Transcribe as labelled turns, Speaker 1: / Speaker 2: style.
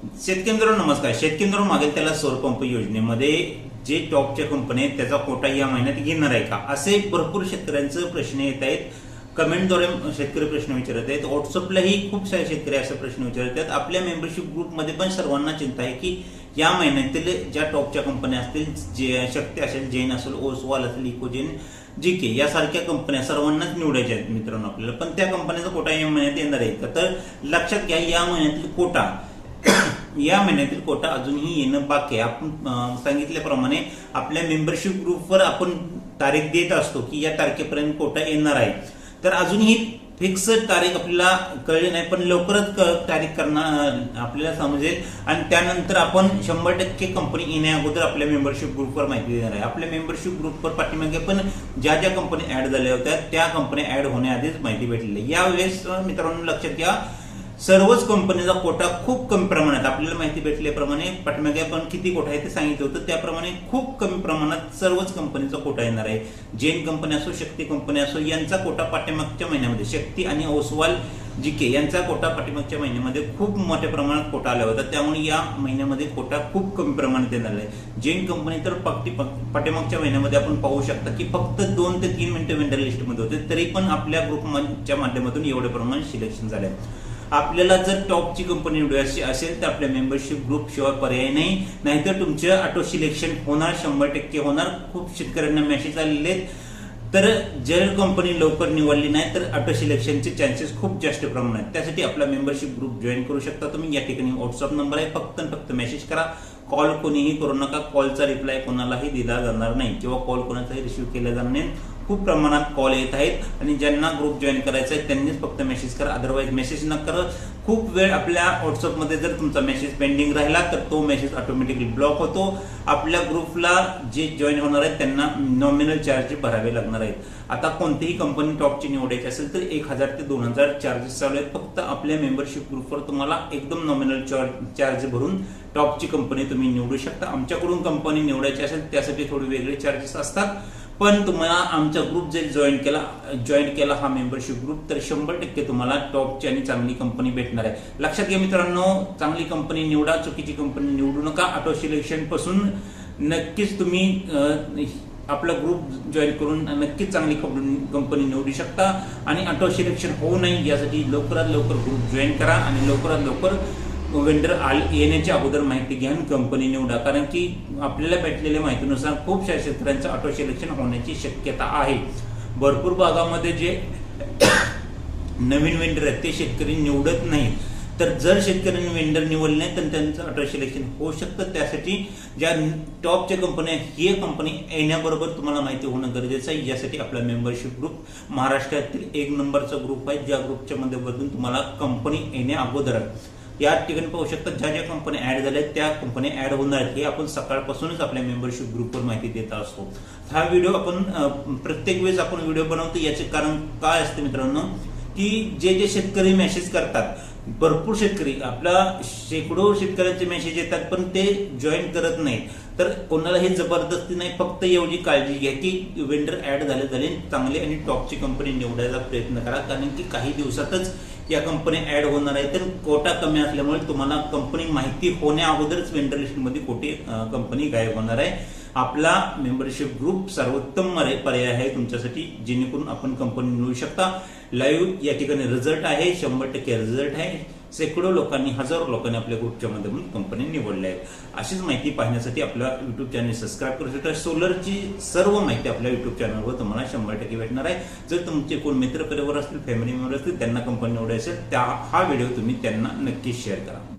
Speaker 1: शेतकरी मित्रांनो नमस्कार. शेतकरी मित्रांनो मागेल त्याला सौर पंप योजनेमध्ये जे टॉपच्या कंपनी आहेत त्याचा कोटा या महिन्यात घेणार आहे का? असे भरपूर शेतकऱ्यांचे प्रश्न येत आहेत. कमेंटद्वारे शेतकरी प्रश्न विचारत आहेत. व्हॉट्सअपलाही खूप सारे शेतकरी असे प्रश्न विचारत आहेत. आपल्या मेंबरशिप ग्रुपमध्ये पण सर्वांना चिंता आहे की या महिन्यातील ज्या टॉपच्या कंपन्या असतील जे शक्ती असेल जैन असेल ओसवाल असेल इकोजेन जी के यासारख्या कंपन्या सर्वांनाच निवडायच्या आहेत मित्रांनो आपल्याला. पण त्या कंपन्याचा कोटा या महिन्यात येणार आहे का? तर लक्षात घ्या या महिन्यातील कोटा या महिन्यातील कोटा अजूनही येणं बाकी आहे. आपण सांगितल्याप्रमाणे आपल्या मेंबरशिप ग्रुपवर आपण तारीख देत असतो की या तारखेपर्यंत कोटा येणार आहे. तर अजूनही फिक्स तारीख आपल्याला कळली नाही पण लवकरच क- तारीख करणार आपल्याला समजेल. आणि त्यानंतर आपण शंभर टक्के कंपनी येण्या अगोदर आपल्या मेंबरशिप ग्रुपवर माहिती देणार आहे. आपल्या मेंबरशिप ग्रुपवर पाठीमागे पण ज्या ज्या कंपनी ऍड झाल्या होत्या त्या कंपनी ऍड होण्याआधीच माहिती भेटलेली यावेळेस मित्रांनो लक्षात घ्या सर्वच कंपनीचा कोटा खूप कमी प्रमाणात आपल्याला माहिती भेटल्याप्रमाणे पाठीमागे आपण किती कोटा आहे ते सांगितलं होतं त्याप्रमाणे खूप कमी प्रमाणात सर्वच कंपनीचा कोटा येणार आहे. जैन कंपनी असो शक्ती कंपनी असो यांचा कोटा पाठीमागच्या महिन्यामध्ये शक्ती आणि ओसवाल जी के यांचा कोटा पाठीमागच्या महिन्यामध्ये खूप मोठ्या प्रमाणात कोटा आला होता. त्यामुळे या महिन्यामध्ये कोटा खूप कमी प्रमाणात येणार आहे. जैन कंपनी तर पाठी पाठीमागच्या महिन्यामध्ये आपण पाहू शकता की फक्त दोन ते तीन मिनिटं वेंडर लिस्टमध्ये होते तरी पण आपल्या ग्रुपच्या माध्यमातून एवढे प्रमाण सिलेक्शन झाले आपल्याला जर टॉपची कंपनी निवडायची असेल तर आपल्या मेंबरशिप ग्रुप शिवाय पर्याय नाही. नाहीतर तुमचं ऑटो सिलेक्शन होणार शंभर टक्के होणार. खूप शेतकऱ्यांना मेसेज आलेले आहेत. तर जर कंपनी लवकर निवडली नाही तर ऑटो सिलेक्शनचे चान्सेस खूप जास्त प्रमाणात आहेत. त्यासाठी आपला मेंबरशिप ग्रुप जॉईन करू शकता तुम्ही. या ठिकाणी व्हॉट्सअप नंबर आहे. फक्त फक्त मेसेज करा. कॉल कोणीही करू नका. कॉलचा रिप्लाय कोणालाही दिला जाणार नाही. किंवा कॉल कोणाचाही रिसिव्ह केला जाणार नाही. खूप प्रमाणात कॉल येत आहेत आणि ज्यांना ग्रुप जॉईन करायचा आहे त्यांनीच फक्त मेसेज करा. अदरवाईज मेसेज न करत खूप वेळ आपल्या व्हॉट्सअपमध्ये जर तुमचा मेसेज पेंडिंग राहिला तर तो मेसेज ऑटोमॅटिकली ब्लॉक होतो. आपल्या ग्रुपला जे जॉईन होणार आहेत त्यांना नॉमिनल चार्ज भरावे लागणार आहेत. आता कोणतीही कंपनी टॉपची निवडायची असेल तर एक हजार ते दोन हजार चार्जेस चालू आहेत. फक्त आपल्या मेंबरशिप ग्रुपवर तुम्हाला एकदम नॉमिनल चार्ज भरून टॉपची कंपनी तुम्ही निवडू शकता. आमच्याकडून कंपनी निवडायची असेल त्यासाठी थोडे वेगळे चार्जेस असतात. पण तुम्हाला आमचा ग्रुप जर जॉईन केला जॉईन केला हा मेंबरशिप ग्रुप तर शंभर टक्के तुम्हाला टॉपची आणि चांगली कंपनी भेटणार आहे. लक्षात घ्या मित्रांनो चांगली कंपनी निवडा चुकीची कंपनी निवडू नका. ऑटो सिलेक्शनपासून नक्कीच तुम्ही आपला ग्रुप जॉईन करून नक्कीच चांगली कंपनी निवडू शकता. आणि ऑटो सिलेक्शन होऊ नये यासाठी लवकरात लवकर ग्रुप जॉईन करा आणि लवकरात लवकर वेंडर आल येण्याच्या अगोदर माहिती घ्या आणि कंपनी निवडा कारण की आपल्याला भेटलेल्या माहितीनुसार खूपशा साऱ्या शेतकऱ्यांचं ऑटो सिलेक्शन होण्याची शक्यता आहे. भरपूर भागामध्ये जे नवीन वेंडर आहेत ते शेतकरी निवडत नाही तर जर शेतकऱ्यांनी वेंडर निवडले नाही तर त्यांचं ऑटो सिलेक्शन होऊ शकतं. त्यासाठी ज्या टॉपच्या कंपन्या ही कंपनी येण्याबरोबर तुम्हाला माहिती होणं गरजेचं आहे. यासाठी आपला मेंबरशिप ग्रुप महाराष्ट्रातील एक नंबरचा ग्रुप आहे. ज्या ग्रुपच्या बदलून तुम्हाला कंपनी येण्या अगोदर. या ठिकाणी पाहू शकता ज्या ज्या कंपन्या ऍड झाल्या त्या कंपन्या ऍड होणार आहेत. हे आपण सकाळपासूनच आपल्या मेंबरशिप ग्रुपवर माहिती देत असतो. हा व्हिडिओ आपण प्रत्येक वेळेस आपण व्हिडिओ बनवतो. याचे कारण काय असते मित्रांनो? की जे जे शेतकरी मेसेज करतात भरपूर शेतकरी आपला शेकडो शेतकऱ्यांचे मेसेज येतात पण ते जॉईन करत नाहीत. तर कोणाला हे जबरदस्ती नाही फक्त एवढी काळजी घ्या की वेंडर ऍड झाले झाले चांगले आणि टॉपची कंपनी निवडायचा प्रयत्न करा. कारण की काही दिवसातच या कंपनी ऍड होणार आहे. तर कोटा कमी असल्यामुळे तुम्हाला कंपनी माहिती होण्या अगोदरच वेंडर लिस्टमध्ये कोटी कंपनी गायब होणार आहे. आपला मेंबरशिप ग्रुप सर्वोत्तम पर्याय आहे तुमच्यासाठी जेणेकरून आपण कंपनी मिळू शकता. लाईव्ह या ठिकाणी रिझल्ट आहे शंभर टक्के रिझल्ट आहे. शेकडो लोकांनी हजारो लोकांनी आपल्या ग्रुपच्या माध्यमातून कंपनी निवडल्या आहेत. अशीच माहिती पाहण्यासाठी आपला युट्यूब चॅनल सबस्क्राईब करू शकता. सोलरची सर्व माहिती आपल्या युट्यूब चॅनलवर तुम्हाला शंभर टक्के भेटणार आहे. जर तुमचे कोण मित्र परिवार असतील फॅमिली मेंबर असतील त्यांना कंपनी निवडायची त्या हा व्हिडिओ तुम्ही त्यांना नक्कीच शेअर करा.